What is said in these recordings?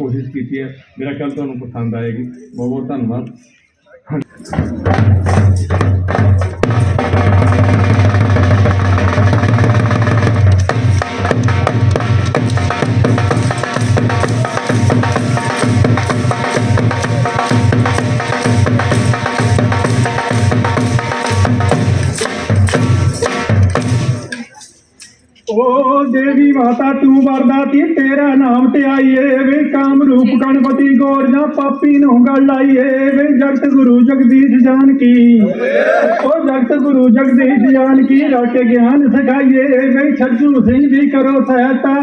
ਕੋਸ਼ਿਸ਼ ਕੀਤੀ ਹੈ। ਮੇਰਾ ਖਿਆਲ ਤੁਹਾਨੂੰ ਪਸੰਦ ਆਏਗੀ। ਬਹੁਤ ਬਹੁਤ ਧੰਨਵਾਦ। ਦੇਵੀ ਮਾਤਾ ਤੂੰ ਵਰਦਾਤੀ ਤੇਰਾ ਨਾਮ ਤੇ ਆਈਏ ਵੇ ਕਾਮ ਰੂਪ ਗਣਪਤੀ ਗੋਰਜਾ ਪਾਪੀ ਨੂੰ ਗੱਲ ਲਾਈਏ ਵੇ ਜਗਤ ਗੁਰੂ ਜਗਦੀਸ਼ ਜਾਨ ਕੀ ਓ ਜਗਤ ਗੁਰੂ ਜਗਦੀਸ਼ ਜਾਨ ਕੀ ਰਟ ਗਿਆਨ ਸਿਖਾਈਏ ਵੇ ਛੱਜੂ ਸਿੰਘ ਦੀ ਕਰੋ ਸਹਾਇਤਾ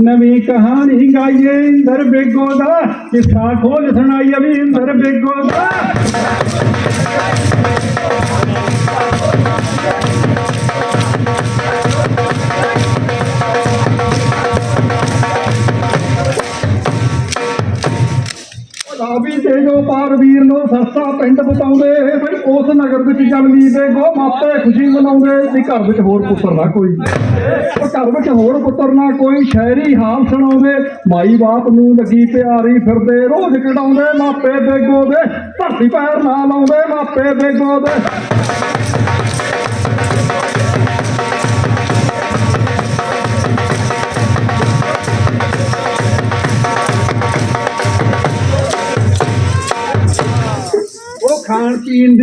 ਨਵੀਂ ਕਹਾਣੀ ਗਾਈਏ ਇੰਦਰ ਬੇਗੋ ਦਾ ਕਿੱਸਾ ਖੋਲ ਸੁਣਾਈਏ ਵੀ ਇੰਦਰ ਬੇਗੋ ਦਾ। ਸਰਸਾ ਪਿੰਡ ਬਤਾਉਂਦੇ ਬਈ ਉਸ ਨਗਰ ਵਿੱਚ ਜਨਮੀ ਦੇ ਗੋ ਮਾਪੇ ਖੁਸ਼ੀ ਮਨਾਉਂਦੇ। ਵੀ ਘਰ ਵਿੱਚ ਹੋਰ ਪੁੱਤਰ ਨਾ ਕੋਈ। ਉਹ ਘਰ ਵਿੱਚ ਹੋਰ ਪੁੱਤਰ ਨਾ ਕੋਈ, ਸ਼ਹਿਰੀ ਹਾਲ ਸੁਣਾਉਂਦੇ। ਮਾਈ ਬਾਪ ਨੂੰ ਲੱਗੀ ਪਿਆਰੀ ਫਿਰਦੇ। ਰੋਜ਼ ਕਢਾਉਂਦੇ ਮਾਪੇ ਬੇਗੋ ਦੇ। ਧਰਤੀ ਪੈਰ ਨਾ ਲਾਉਂਦੇ ਮਾਪੇ ਬੇਗੋ ਦੇ।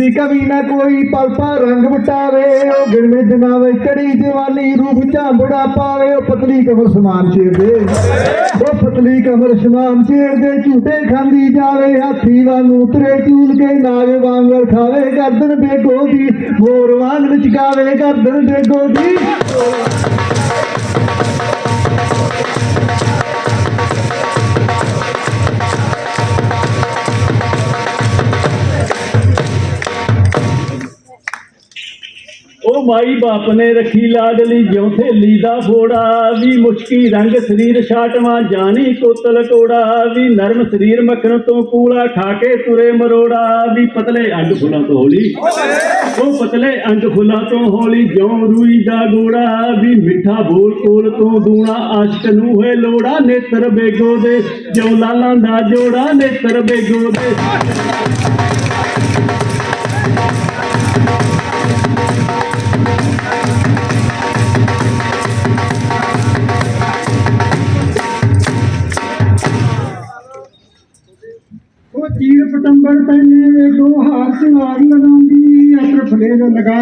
ਦੀ ਕਵੀ ਨਾ ਕੋਈ ਪਲਪਾ ਰੰਗ ਵਟਾਵੇ, ਉਹ ਗਿਣਵੇਂ ਦਿਨਾਂ ਵਿੱਚ ਚੜੀ ਜਵਾਨੀ ਰੂਪ ਝਾਂਬੜਾ ਪਾਵੇ, ਉਹ ਪਤਲੀ ਕਮਰ ਸਮਾਨ ਚੇਰਦੇ ਉਹ ਪਤਲੀ ਕਮਰ ਸਮਾਨ ਚੇਰਦੇ ਝੂਟੇ ਖਾਂਦੀ ਜਾਵੇ, ਹਾਥੀ ਵਾਂਗੂ ਉਤਰੇ ਚੂਲ ਕੇ ਨਾਗ ਵਾਂਗਰ ਖਾਵੇ, ਗਰਦਨ ਬੇਗੋ ਦੀ ਮੋਰ ਵਾਂਗ ਲਚਕਾਵੇ ਗਰਦਨ ਬੇਗੋ ਦੀ ਮਾਈ ਬਾਪ ਨੇ ਰੱਖੀ ਲਾਡਲੀ ਜਿਉ ਥੇਲੀ ਦਾ ਫੋੜਾ ਵੀ ਮੁਸ਼ਕੀ ਰੰਗ ਸਰੀਰ ਛਾਟਵਾ, ਜਾਣੀ ਕੋਤਲ ਕੋੜਾ, ਵੀ ਨਰਮ ਸਰੀਰ ਮੱਖਣ ਤੋਂ ਕੂਲਾ ਖਾ ਕੇ ਤੁਰੇ ਮਰੋੜਾ, ਵੀ ਪਤਲੇ ਅੰਗ ਫੁੱਲਾਂ ਤੋਂ ਹੋਲੀ। ਉਹ ਪਤਲੇ ਅੰਗ ਫੁੱਲਾਂ ਤੋਂ ਹੋਲੀ ਜਿਉ ਰੂਈ ਦਾ ਗੋੜਾ, ਵੀ ਮਿੱਠਾ ਬੋਲ ਕੋਲ ਤੋਂ ਦੂਣਾ, ਆਸ਼ਕ ਨੂੰ ਹੋਏ ਲੋੜਾ, ਨੇਤਰ ਬੇਗੋ ਦੇ। ਜਿਉ ਲਾਲਾਂ ਦਾ ਜੋੜਾ, ਨੇਤਰ ਬੇਗੋ ਦੇ।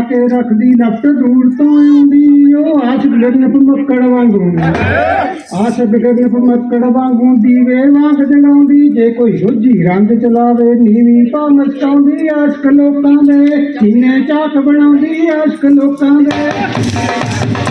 ਕੇ ਰੱਖਦੀ ਨਫਤ ਦੂਰ ਤੋਂ ਆਉਂਦੀ, ਉਹ ਆਸ਼ਕ ਲਗਨ ਪਮਕੜ ਵਾਂਗੂ। ਆਸ਼ਕ ਗਗਨ ਪਮਕੜ ਵਾਂਗੂ ਦੀਵੇ ਵਾਂਗ ਜਲਾਉਂਦੀ, ਜੇ ਕੋਈ ਸੁੱਜੀ ਰੰਗ ਚਲਾਵੇ, ਨੀਵੀਂ ਪਾ ਮਚਾਉਂਦੀ ਆਸ਼ਕ ਲੋਕਾਂ ਦੇ ਸੀਨੇ ਚਾਕ ਬਣਾਉਂਦੀ, ਆਸ਼ਕ ਲੋਕਾਂ ਦੇ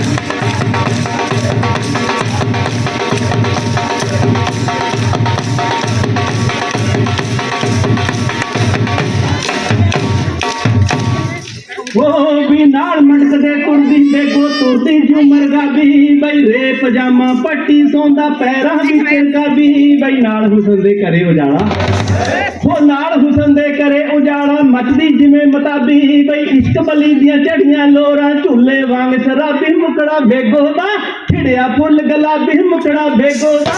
ਗੋ ਤੁਰਦੀ ਝੁਮਰ ਗਾਬੀ ਬਈ ਰੇ ਪਜਾਮਾ ਪੱਟੀ ਸੌਂਦਾ ਪੈਰਾਂ ਵਿੱਚ ਗਾਬੀ ਬਈ ਨਾਲ ਹੁਸਨ ਦੇ ਕਰੇ ਉਜਾਲਾ। ਉਹ ਨਾਲ ਹੁਸਨ ਦੇ ਕਰੇ ਉਜਾਲਾ ਮੱਚਦੀ ਜਿਵੇਂ ਮਤਾਬੀ ਬਈ ਇਸ਼ਕ ਬਲੀ ਦੀਆਂ ਝੜੀਆਂ ਲੋਰਾਂ ਝੂਲੇ ਵਾਂਗ ਸ਼ਰਾਬੀ ਮੁਕੜਾ ਬੇਗੋ ਦਾ ਖਿੜਿਆ ਫੁੱਲ ਗੁਲਾਬੀ ਮੁਕੜਾ ਬੇਗੋ ਦਾ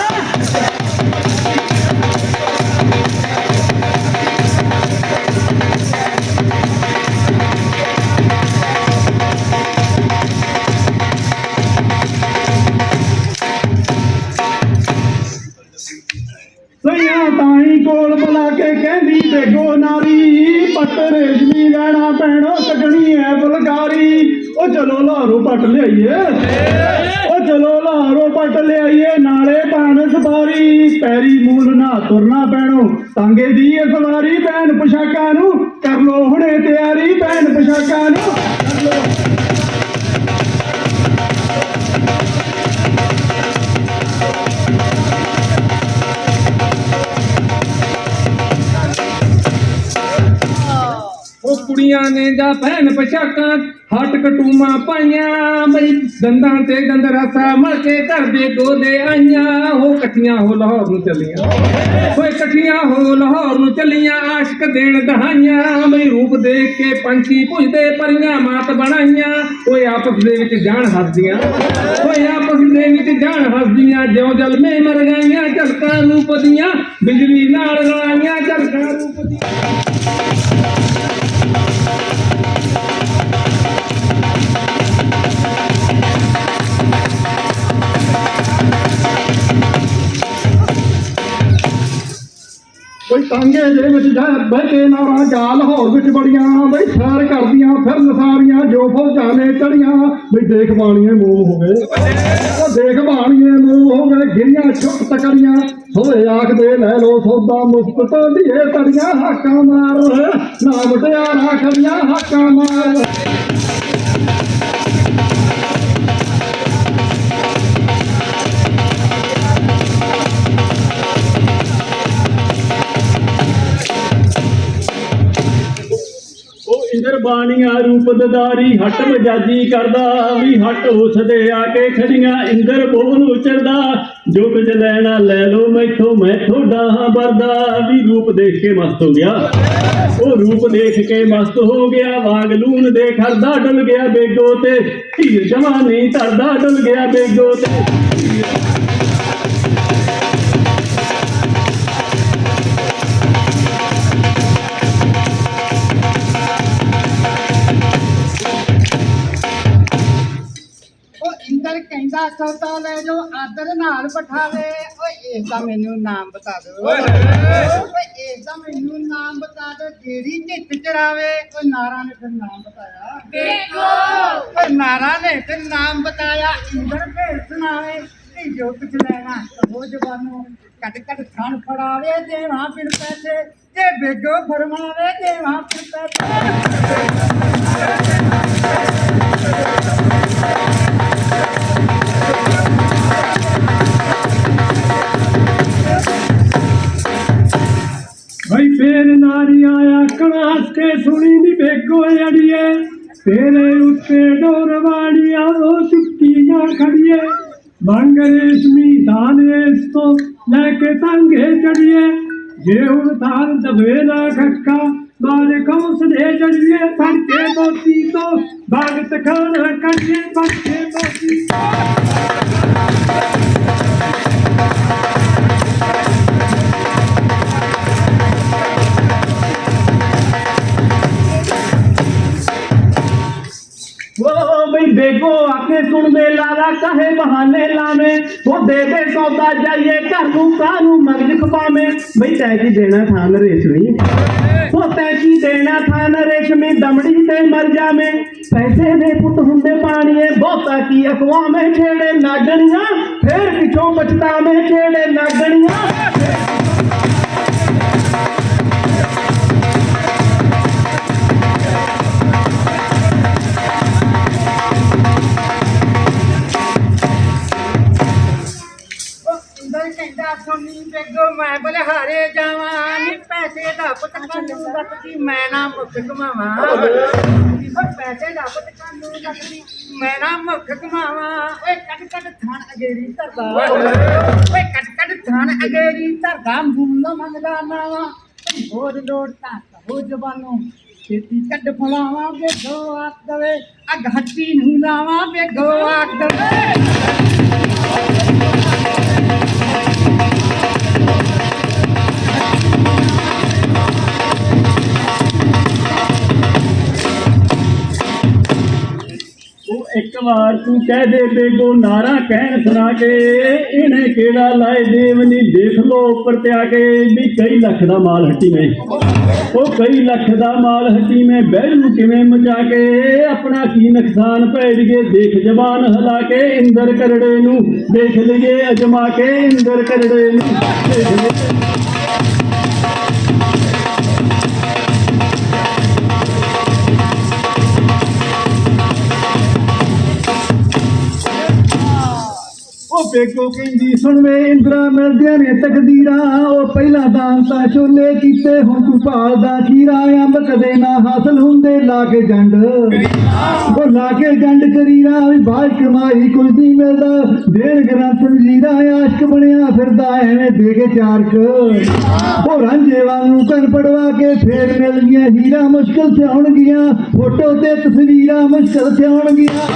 ਲਾਹਰੋਂ ਪੱਟ ਲਿਆਈਏ। ਉਹ ਚਲੋ ਲਾਹਰੋਂ ਪੱਟ ਲਿਆਈਏ ਨਾਲੇ ਪਾਣ ਸਵਾਰੀ ਪੈਰੀ ਮੂਲ ਨਾ ਤੁਰਨਾ ਪੈਣੋ। ਤਾਂਗੇ ਦੀ ਇਹ ਸਵਾਰੀ ਭੈਣ ਪੁਸ਼ਾਕਾਂ ਨੂੰ ਕਰ ਲੋ ਹੁਣੇ ਤਿਆਰੀ ਭੈਣ ਪੁਸ਼ਾਕਾਂ ਨੂੰ। ਕਰ ਲੋ ਕੁੜੀਆਂ ਨੇ ਜਾਂ ਭੈਣ ਪਛਾਕਾਂ, ਹੱਟ ਕਟੂਮਾ ਪਾਈਆਂ। ਬਈ ਦੰਦਾਂ ਤੇ ਦੰਦ ਰਸਾ ਕੇ ਘਰ ਦੇ ਗੋਦੇ ਆਈਆਂ। ਉਹ ਇਕੱਠੀਆਂ ਹੋ ਲਾਹੌਰ ਨੂੰ ਚੱਲੀਆਂ। ਓਏ ਇਕੱਠੀਆਂ ਹੋ ਲਾਹੌਰ ਨੂੰ ਚੱਲੀਆਂ, ਆਸ਼ਕ ਦੇਣ ਦਹਾਈਆਂ। ਬਈ ਰੂਪ ਦੇਖ ਕੇ ਪੰਛੀ ਪੁੱਛਦੇ ਪਰੀਆਂ, ਮਾਤ ਬਣਾਈਆਂ। ਓਏ ਆਪਸ ਦੇ ਵਿੱਚ ਜਾਣ ਹੱਸਦੀਆਂ। ਹੋਏ ਆਪਸ ਦੇ ਵਿੱਚ ਜਾਣ ਹੱਸਦੀਆਂ। ਜਿਉਂ ਜਲਮੇ ਮਰ ਗਈਆਂ, ਝਲਕਾਂ ਰੂਪ ਦੀਆਂ। ਬਿਜਲੀ ਨਾਲ ਰਲਾਈਆਂ, ਝਲਕਾਂ ਰੂਪ ਦੀਆਂ। ਕੋਈ ਟਾਂਗੇ ਦੇ ਵਿੱਚ ਜਾ ਬਹਿ ਕੇ ਨਾਰਾ ਜਾ ਲਾਹੌਰ ਵਿੱਚ ਬੜੀਆਂ, ਬਈ ਸੈਰ ਕਰਦੀਆਂ ਫਿਰ ਨਸਾਰੀਆਂ ਜੋ ਫੌਜਾਂ ਚੜੀਆਂ ਬਈ ਦੇਖ ਬਾਣੀਏ ਮੂੰਹ ਹੋ ਗਏ। ਉਹ ਦੇਖ ਬਾਣੀਏ ਮੂੰਹ ਹੋ ਗਏ, ਗਿਰੀਆਂ ਚੁੱਪ ਤਕੜੀਆਂ ਹੋਏ ਆਖਦੇ ਲੈ ਲੋ ਸੌਦਾ ਮੁਫਤ ਤੋਂ ਢੀਏ ਤੜੀਆਂ ਹਾਕਾਂ ਮਾਰ ਨਾ ਮਟਿਆਰਾ ਖੜੀਆਂ ਹਾਕਾਂ ਮਾਰ। ਉਹ ਬਾਣੀਆਂ ਰੂਪ ਦਦਾਰੀ ਹੱਟ ਮਜਾਜੀ ਕਰਦਾ, ਵੀ ਹੱਟ ਉਸਦੇ ਆ ਕੇ ਖੜੀਆਂ, ਇੰਦਰ ਬੋਲ ਉਚਰਦਾ ਜੋ ਕੁਝ ਲੈਣਾ ਲੈ ਲੋ ਮੈਥੋਂ ਮੈਂ ਤੁਹਾਡਾ ਹਾਂ ਵਰਦਾ, ਵੀ ਰੂਪ ਦੇਖ ਕੇ ਮਸਤ ਹੋ ਗਿਆ। ਉਹ ਰੂਪ ਦੇਖ ਕੇ ਮਸਤ ਹੋ ਗਿਆ, ਵਾਂਗ ਲੂਣ ਦੇ ਖਰਦਾ ਡਲ ਗਿਆ ਬੇਗੋ ਤੇ, ਧੀਰ ਜਵਾਨੀ ਧਰਦਾ ਡਲ ਗਿਆ ਬੇਗੋ ਤੇ। ਇੰਦਰ ਕਹਿੰਦਾ ਸੌਦਾ ਲੈ ਜੋ ਆਦਰ ਨਾਲ ਪਠਾਵੇ ਓਏ ਇਸ ਦਾ ਮੈਨੂੰ ਨਾਮ ਬਤਾ ਦਿਓ। ਓਏ ਇਸ ਦਾ ਮੈਨੂੰ ਨਾਮ ਬਤਾ ਦਿਓ ਜਿਹੜੀ ਢਿੱਡ ਚਰਾਵੇ ਓਏ ਨਾਰਾ ਨੇ ਫਿਰ ਨਾਮ ਬਤਾਇਆ। ਦੇਖੋ। ਓਏ ਨਾਰਾ ਨੇ ਫਿਰ ਨਾਮ ਬਤਾਇਆ ਇੰਦਰ ਭੇਡ ਸੁਣਾਵੇ ਕਿ ਜੋ ਕੁਛ ਲੈਣਾ ਉਹ ਜਵਾਨੋ ਕੱਟ ਕੱਟ ਥਣ ਫੜਾਵੇ ਦੇਵਾਂ ਪਿੰਡ ਪੈਸੇ ਤੇ ਬੇਗੋ ਫਰਮਾਵੇ ਦੇਵਾਂ ਪਿੰਡ ਪੈਸੇ। ਕਣਾਸ ਸੁਣੀ ਨੀ ਬੇਗੋ ਅੜੀਏ। ਤੇਰੇ ਉੱਤੇ ਡੋਰ ਉਹ ਚੁੱਕੀ ਨਾ ਖੜੀਏ। ਮੰਗ ਰੇਸ਼ਮੀ ਦਾਨੇਸ ਤੋਂ ਲੈ ਕੇ ਤੰਗੇ ਚੜੀਏ। ਜੇ ਹੁਣ ਥਾਲ ਦਵੇ ਨਾ ਖੱਕਾ ਮਾਰੇ ਕੌਸ ਦੇ ਚੜੀਏ ਫੜ ਮੋਤੀ ਤੋਂ ਭਗਤ ਖਾਨਾ ਕਰੀਏ ਫੜ ਮੋਤੀ ਉਹ ਬੇਗੋ ਆਖੇ ਸੁਣਦੇ ਲਾਲਾ ਕਹੇ ਬਹਾਨੇ ਲਾਵੇਂ? ਉਹ ਦੇ ਦੇ ਸੌਦਾ ਜਾਈਏ, ਘਰ ਨੂੰ ਕਾਹਨੂੰ ਮਗਜ ਖਪਾਵੇਂ? ਬਈ ਤੈ ਕੀ ਦੇਣਾ ਥਾਨ ਰੇਸ਼ਮੀ? ਉਹ ਤੈ ਕੀ ਦੇਣਾ ਥਾਨ ਰੇਸ਼ਮੀ? ਦਮੜੀ ਤੇ ਮਰ ਜਾਵੇਂ। ਪੈਸੇ ਦੇ ਪੁੱਤ ਹੁੰਦੇ ਪਾਣੀਏ, ਬਹੁਤਾ ਕੀ ਅਕਵਾਵੇਂ ਛੇੜੇ ਨਾਗਣੀਆਂ ਫੇਰ ਪਿਛੋਂ ਪਛਤਾਵੇਂ? ਛੇੜੇ ਨਾਗਣੀਆਂ ਕੰਨੂ ਮੈਂ ਨਾ ਮੁੱਖ ਕਮਾਵਾਂ ਉਹ ਪੈਸੇ ਦਾ ਪੁੱਤ ਕੰਨੂ ਰੱਖਦੀ ਮੈਂ ਨਾ ਮੁੱਖ ਕਮਾਵਾਂ ਓਏ ਕੱਟ ਕੱਟ ਥਾਣ ਅਗੇਰੀ ਧਰਦਾ। ਓਏ ਕੱਟ ਕੱਟ ਥਾਣ ਅਗੇਰੀ ਧਰਦਾ। ਮੁੰਨਾ ਮੰਗਦਾ ਨਾਵਾ ਹੋਰ ਲੋੜ ਤਾਂ ਹੋ ਜਵਾਨੋ। ਛੇਤੀ ਕੱਢ ਫਲਾਵਾਂ ਬੇਗੋ ਆਖ ਦਵੇ ਅਗ ਨੂੰ ਲਾਵਾਂ ਬੇਗੋ ਆਖ ਦਵੇ ਇੱਕ ਵਾਰ ਤੂੰ ਕਹਿ ਦੇ ਬੇਗੋ ਨਾਰਾ ਕਹਿਣ ਸੁਣਾ ਕੇ, ਇਹਨੇ ਕਿਹੜਾ ਲਾਏ ਦੇਵਨੀ ਦੇਖ ਲੋ ਉੱਪਰ ਤੇ ਆ ਕੇ ਵੀ ਕਈ ਲੱਖ ਦਾ ਮਾਲ ਹੱਟੀ ਨੇ ਉਹ ਕਈ ਲੱਖ ਦਾ ਮਾਲ ਹੱਟੀ ਮੈਂ, ਬਹਿਰੂ ਕਿਵੇਂ ਮਚਾ ਕੇ, ਆਪਣਾ ਕੀ ਨੁਕਸਾਨ ਪੈ ਗਏ ਦੇਖ ਜ਼ਬਾਨ ਹਲਾ ਕੇ, ਇੰਦਰ ਕਰੜੇ ਨੂੰ ਦੇਖ ਲਈਏ ਅਜਮਾ ਕੇ, ਇੰਦਰ ਕਰੜੇ ਨੂੰ ਦੇਖ ਲਈਏ। ਉਹ ਕਹਿੰਦੀ, ਸੁਣਵੇ ਇੰਦਰਾ ਮਿਲਦਿਆਂ ਨੇ ਤਕਦੀਰਾਂ, ਉਹ ਪਹਿਲਾਂ ਦਾਨ ਤਾਂ ਛੋਲੇ ਕੀਤੇ, ਹੁਣ ਤੂੰ ਭਾਲਦਾ ਖੀਰਾ, ਅੰਬ ਕਦੇ ਨਾ ਹਾਸਲ ਹੁੰਦੇ, ਲਾ ਕੇ ਜੰਡ। ਉਹ ਲਾ ਕੇ ਜੰਡ ਕਰੀਰਾ, ਵੀ ਬਾਹਰ ਕਮਾਈ ਕੁਝ ਨਹੀਂ ਮਿਲਦਾ, ਦੇਣ ਗ੍ਰੰਥ ਜੀਰਾ ਆਸ਼ਕ ਬਣਿਆ ਫਿਰਦਾ, ਐਵੇਂ ਦੇ ਕੇ ਚਾਰਕ। ਉਹ ਰਾਂਝੇ ਵਾਂਗੂ ਕੰਨ ਪੜਵਾ ਕੇ ਫੇਰ ਮਿਲ ਗਿਆ ਹੀਰਾ ਮੁਸ਼ਕਲ ਤੇ ਆਉਣਗੀਆਂ, ਫੋਟੋ ਤੇ ਤਸਵੀਰਾਂ ਮੁਸ਼ਕਲ ਤੇ ਆਉਣਗੀਆਂ।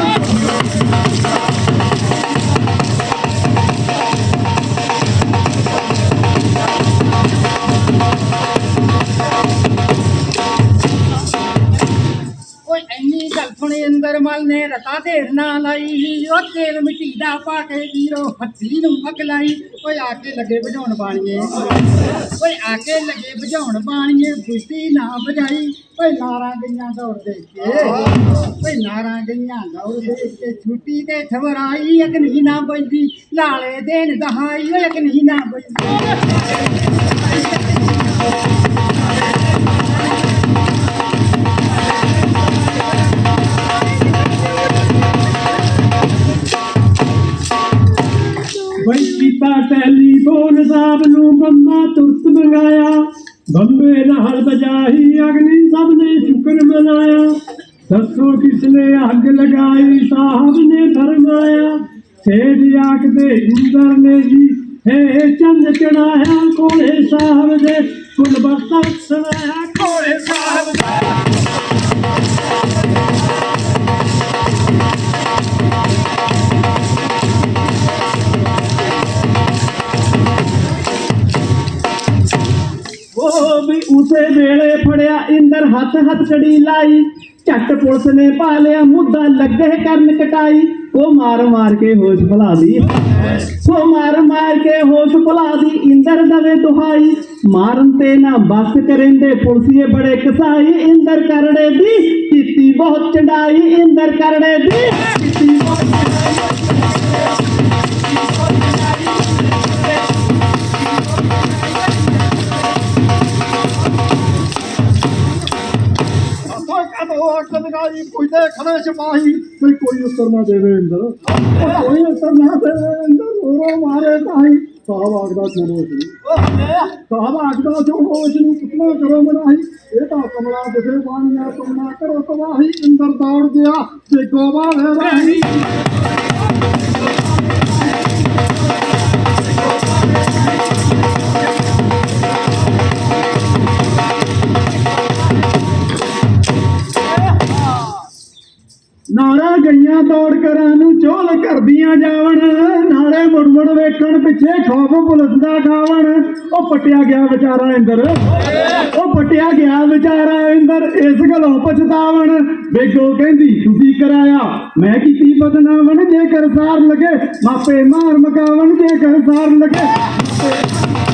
ਅੰਦਰ ਮਲ ਨੇ ਰਤਾ ਢੇਰ ਨਾ ਲਾਈ। ਉਹ ਤੇਲ ਮਿੱਟੀ ਪਾ ਕੇ ਵੀਰੋ ਹੱਥੀ ਨੂੰ ਅੱਗ ਲਾਈ। ਓਏ ਆ ਕੇ ਲੱਗੇ ਵਜਾਉਣ ਬਾਣੀਏ। ਓਏ ਆ ਕੇ ਲੱਗੇ ਵਜਾਉਣ ਬਾਣੀਏ। ਖੁਸ਼ੀ ਨਾ ਵਜਾਈ ਓਏ ਨਾਰਾਂ ਗਈਆਂ ਦੌੜ ਦੇ ਕੇ। ਓਏ ਨਾਰਾਂ ਗਈਆਂ ਦੌੜ ਦੇ ਕੇ। ਛੁੱਟੀ ਤੇ ਠਵਰਾਈ ਅਗ ਨਹੀਂ ਨਾ ਬੈਂਦੀ ਲਾਲੇ ਦੇਣ ਦਹਾਈ, ਓਏ ਅਗ ਨਹੀਂ ਨਾ ਬੈਂਦੀ ਬੰਬੇ ਨਾਲ ਬਜਾਈ ਅਗਨੀ ਸਭ ਨੇ ਸ਼ੁਕਰ ਮਨਾਇਆ। ਦੱਸੋ ਕਿਸਨੇ ਅੱਗ ਲਗਾਈ, ਸਾਹਿਬ ਨੇ ਫਰਮਾਇਆ। ਸੇਜ ਆਖਦੇ, ਇੰਦਰ ਨੇ ਜੀ, ਹੈ ਚੰਦ ਚੜਾਇਆ, ਕੋਲੇ ਸਾਹਿਬ ਦੇ। ਕੁਲ ਬਖਤ ਸੁਣਾਇਆ, ਕੋਲੇ ਸਾਹਿਬ ਵੇਲੇ ਫੜਿਆ, ਇੰਦਰ ਹੱਥ ਹੱਥ ਕੜੀ ਲਾਈ। ਝੱਟ ਪੁਲਿਸ ਨੇ ਪਾ ਲਿਆ, ਮੁੱਦਾ ਲੱਗੇ ਕਰਨ ਕਟਾਈ। ਉਹ ਮਾਰ ਮਾਰ ਕੇ ਹੋਸ਼ ਭੁਲਾ ਦੀ। ਉਹ ਮਾਰ ਮਾਰ ਕੇ ਹੋਸ਼ ਭੁਲਾ ਦੀ, ਇੰਦਰ ਦਵੇ ਦੁਹਾਈ। ਮਾਰਨ ਤੇ ਨਾ ਬਸ ਕਰਿੰਦੇ ਪੁਲਸੀਏ ਬੜੇ ਕਸਾਈ। ਇੰਦਰ ਕਰੜੇ ਦੀ, ਕੀਤੀ ਬਹੁਤ ਚੜਾਈ ਇੰਦਰ ਕਰੜੇ ਦੀ, ਕੀਤੀ ਬਹੁਤ ਕੋਈ ਕਦੋਂ ਅੱਗ ਲਗਾਈ ਕੋਈ ਖੜੇ ਸਿਪਾਹੀ ਕੋਈ ਕੋਈ ਉੱਤਰ ਨਾ ਦੇਵੇ ਇੰਦਰ। ਉਹ ਕੋਈ ਉੱਤਰ ਨਾ ਦੇਵੇ ਇੰਦਰ ਰੋ ਮਾਰੇ ਤਾਈ। ਸਾਹਿਬ ਆਖਦਾ ਛੋੜੋ ਇਸ ਨੂੰ? ਸਾਹਿਬ ਆਖਦਾ ਛੋੜੋ ਇਸ ਨੂੰ? ਕਿਤਨਾ ਕਰੋ ਮਨਾਹੀ ਇਹ ਤਾਂ ਕਮਲਾ ਦਿਸੇ ਬਾਣੀਆਂ ਤੁਮਨਾ ਕਰੋ ਤਬਾਹੀ, ਇੰਦਰ ਦੌੜ ਗਿਆ। ਤੇ ਗੋਵਾ ਲੈ ਰਾਹੀ। ਨਾਰਾ ਗਈਆਂ ਕਰਾਂ ਨੂੰ ਚੋਲ ਕਰਦੀਆਂ ਜਾਵਣ, ਨਾਲੇ ਮੁੜ ਮੁੜ ਵੇਖਣ ਪਿੱਛੇ ਖੌਫ ਪੁਲਿਸ ਦਾ ਖਾਵਣ। ਉਹ ਪਟਿਆ ਗਿਆ ਵਿਚਾਰਾ ਇੰਦਰ। ਉਹ ਪਟਿਆ ਗਿਆ ਵਿਚਾਰਾ ਇੰਦਰ, ਇਸ ਗੱਲੋਂ ਪਛਤਾਵਣ। ਵੇਗੋ ਕਹਿੰਦੀ, ਤੁਸੀਂ ਕਰਾਇਆ। ਮੈਂ ਕੀਤੀ ਬਦਨਾਵਣ, ਜੇਕਰ ਸਾਰ ਲਗੇ, ਮਾਪੇ ਮਾਰ ਮਕਾਵਣ ਜੇਕਰ ਸਾਰ ਲਗੇ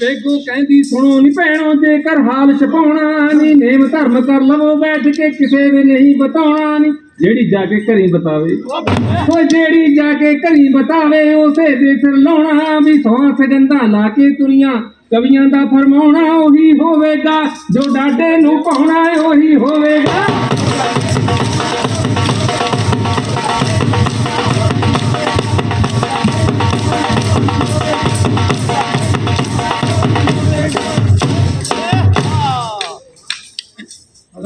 ਬੇਗੂ ਕਹਿੰਦੀ, ਸੁਣੋ ਨੀ ਭੈਣੋ, ਜੇਕਰ ਹਾਲ ਛਪਾਉਣਾ ਨੀ, ਨੇਮ ਧਰਮ ਕਰ ਲਵੋ, ਬੈਠ ਕੇ ਕਿਸੇ ਦੇ ਨਹੀਂ ਬਤਾਉਣਾ ਨੀ। ਜਿਹੜੀ ਜਾ ਕੇ ਘਰੀ ਬਤਾਵੇ ਓਏ ਜਿਹੜੀ ਜਾ ਕੇ ਘਰੀ ਬਤਾਵੇ, ਉਸੇ ਦੇ ਸਿਰ ਲਾਉਣਾ ਵੀ ਸੋਹਾਂ ਸਜੰਦਾ ਲਾ ਕੇ ਤੁਰੀਆਂ। ਕਵੀਆਂ ਦਾ ਫਰਮਾਉਣਾ ਉਹੀ ਹੋਵੇਗਾ, ਜੋ ਡਾਡੇ ਨੂੰ ਪਾਉਣਾ, ਉਹੀ ਹੋਵੇਗਾ।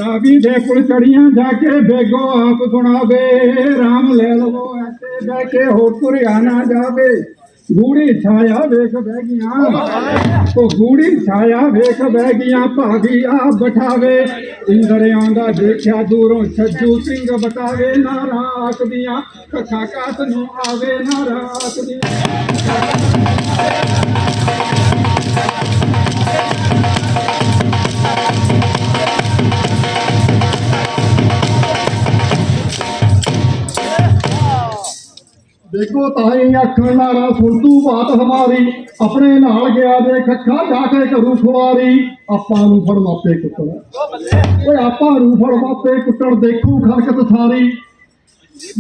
ਰਾਵੀ ਦੇ ਪੁਲ ਚੜੀਆਂ ਜਾ ਕੇ ਬੇਗੋ ਆਪ ਸੁਣਾਵੇ। RAM ਲੈ ਲਵੋ ਐਸੇ ਬਹਿ ਕੇ, ਹੋਰ ਤੁਰਿਆ ਨਾ ਜਾਵੇ। ਗੂੜੀ ਛਾਇਆ ਵੇਖ ਬਹਿ ਗਈਆਂ। ਉਹ ਗੂੜੀ ਛਾਇਆ ਵੇਖ ਬਹਿ ਗਈਆਂ ਭਾਗੀ ਆ ਬਠਾਵੇ। ਇੰਦਰ ਆਉਂਦਾ ਦੇਖਿਆ ਦੂਰੋਂ ਛੱਜੂ ਸਿੰਘ ਬਟਾਵੇ। ਨਾ ਰਾਤ ਦੀਆਂ ਕੱਖਾਂ ਕਾਤ ਨੂੰ ਆਵੇ, ਨਾ ਰਾਤ ਦੀਆਂ ਦੇਖੋ ਤਾਈ ਅੱਖਾਂ ਨਾਰਾ ਸੁਣਤੂ ਬਾਤ ਹਮਾਰੀ, ਆਪਣੇ ਨਾਲ ਗਿਆ ਦੇ ਖੱਖਾ ਜਾ ਕੇ ਕਰੂ ਖੁਆਰੀ, ਆਪਾਂ ਨੂੰ ਫੜ ਮਾਪੇ ਕੁੱਟਣ। ਓਏ, ਆਪਾਂ ਨੂੰ ਫੜ ਮਾਪੇ ਕੁੱਟਣ, ਦੇਖੂ ਖਰਕਤ ਸਾਰੀ।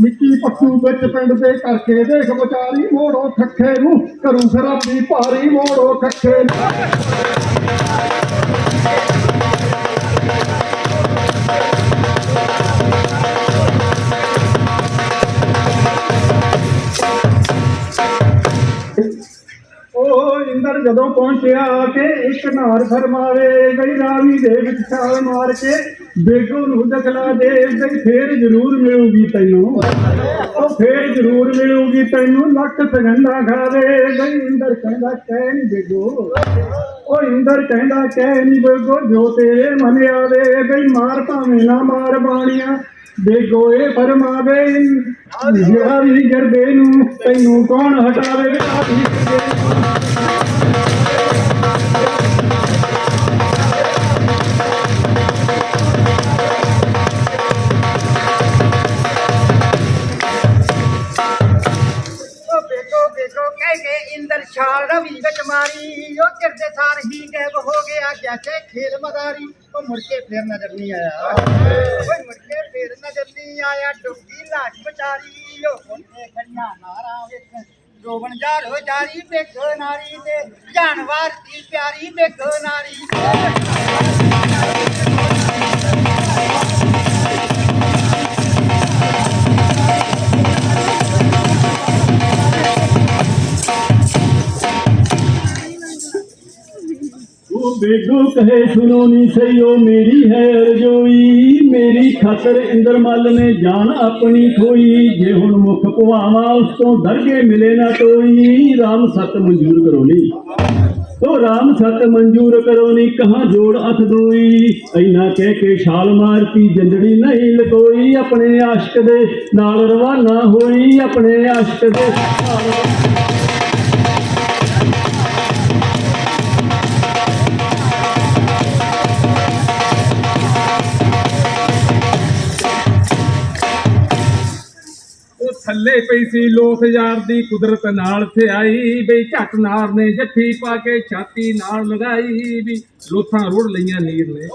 ਮਿੱਟੀ ਪੱਟੂ ਵਿੱਚ ਪਿੰਡ ਦੇ ਕਰਕੇ ਦੇਖ ਵਿਚਾਰੀ, ਮੋੜੋ ਖੱਖੇ ਨੂੰ, ਕਰੂ ਸ਼ਰਾਬੀ ਭਾਰੀ, ਮੋੜੋ ਖੱਖੇ ਨੂੰ। ਇੰਦਰ ਜਦੋਂ ਪਹੁੰਚਿਆ ਕਿ ਇੱਕ ਨਾਰ ਫਰਮਾਵੇ ਗਈ ਰਾਵੀ ਦੇ ਵਿੱਚ ਛਾਲ ਮਾਰ ਕੇ ਬੇਗੂ ਨੂੰ ਦਖਲਾ ਦੇ ਬਈ ਫੇਰ ਜ਼ਰੂਰ ਮਿਲੂਗੀ ਤੈਨੂੰ। ਉਹ ਫੇਰ ਜ਼ਰੂਰ ਮਿਲੂਗੀ ਤੈਨੂੰ ਲੱਖ ਸਗੰਦਾ ਖਾਵੇ ਬਈ ਇੰਦਰ ਕਹਿੰਦਾ, ਕਹਿ ਨਹੀਂ ਬੇਗੂ ਉਹ ਇੰਦਰ ਕਹਿੰਦਾ, ਕਹਿ ਨਹੀਂ ਬੇਗੋ ਜੋ ਤੇਰੇ ਮਨ ਆਵੇ ਬਈ ਮਾਰ ਭਾਵੇਂ ਨਾ ਮਾਰ ਬਾਣੀਆਂ। ਬੇਗੋ ਇਹ ਫਰਮਾਵੇ ਜਿਹੜਾ ਵੀ ਗਰਦੇ ਨੂੰ ਤੈਨੂੰ ਕੌਣ ਹਟਾਵੇ? ਆ ਮੁੜ ਕੇ ਫੇਰ ਨਜ਼ਰ ਨਹੀਂ ਆਇਆ। ਓਏ ਮੁੜ ਕੇ ਫੇਰ ਨਜ਼ਰ ਨਹੀਂ ਆਇਆ, ਡੁੱਗੀ ਲਾਸ਼ ਵਿਚਾਰੀ। ਉਹ ਹੁੰਦੇ ਖੜੀਆਂ ਨਾਰਾਂ ਵਿੱਚ ਰੋਵਣ ਜਾਰ ਜਾਰੀ ਵੇਖੋ ਨਾਰੀ ਤੇ, ਜਾਨਵਰ ਦੀ ਪਿਆਰੀ ਵੇਖੋ ਨਾਰੀ। ਉਹ ਬੇਗੋ ਕਹੇ ਸੁਨੋ ਨੀ ਸਈਓ ਮੇਰੀ ਹੈ ਅਰਜੋਈ ਮੇਰੀ ਖਾਤਰ ਇੰਦਰ ਨੇ ਜਾਨ ਆਪਣੀ ਖੋਈ। ਜੇ ਹੁਣ ਮੁਖ ਭਵਾਵਾ ਉਸ ਤੋਂ ਦਰਗੇ ਮਿਲੇ ਨਾ ਕੋਈ RAM ਸਤ ਮਨਜੂਰ ਕਰੋ ਨੀ ਤੋ RAM ਸਤ ਮਨਜੂਰ ਕਰੋ ਨੀ ਜੋੜ ਅਥ ਦੋਈ। ਐਨਾ ਕਹਿ ਕੇ ਛਾਲ ਮਾਰਤੀ ਜਿੰਦੜੀ ਨਹੀਂ ਲਕੋਈ। ਆਪਣੇ ਆਸ਼ਕ ਦੇ ਨਾਲ ਰਵਾਨਾ ਹੋਈ, ਆਪਣੇ ਆਸ਼ਕ ਦੇ ਨਾਲ ਥੱਲੇ ਪਈ ਸੀ ਲੋਕ ਯਾਰ ਦੀ ਕੁਦਰਤ ਨਾਲ ਤੇ ਆਈ ਬਈ ਝੱਟ ਨਾਰ ਨੇ ਜੱਫੀ ਪਾ ਕੇ ਛਾਤੀ ਨਾਲ ਲਗਾਈ ਵੀ ਲੋਥਾਂ ਰੋੜ ਲਈਆਂ ਨੀਰ ਨੇ।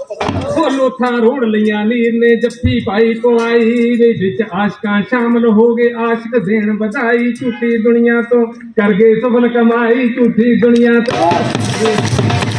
ਉਹ ਲੋਥਾਂ ਰੋੜ ਲਈਆਂ ਨੀਰ ਨੇ ਜੱਫੀ ਪਾਈ ਪਵਾਈ ਵੀ ਵਿੱਚ ਆਸ਼ਕਾਂ ਸ਼ਾਮਲ ਹੋ ਗਏ, ਆਸ਼ਕ ਦੇਣ ਵਧਾਈ ਝੂਠੀ ਦੁਨੀਆ ਤੋਂ, ਕਰ ਗਏ ਸਫਲ ਕਮਾਈ ਝੂਠੀ ਦੁਨੀਆ ਤੋਂ।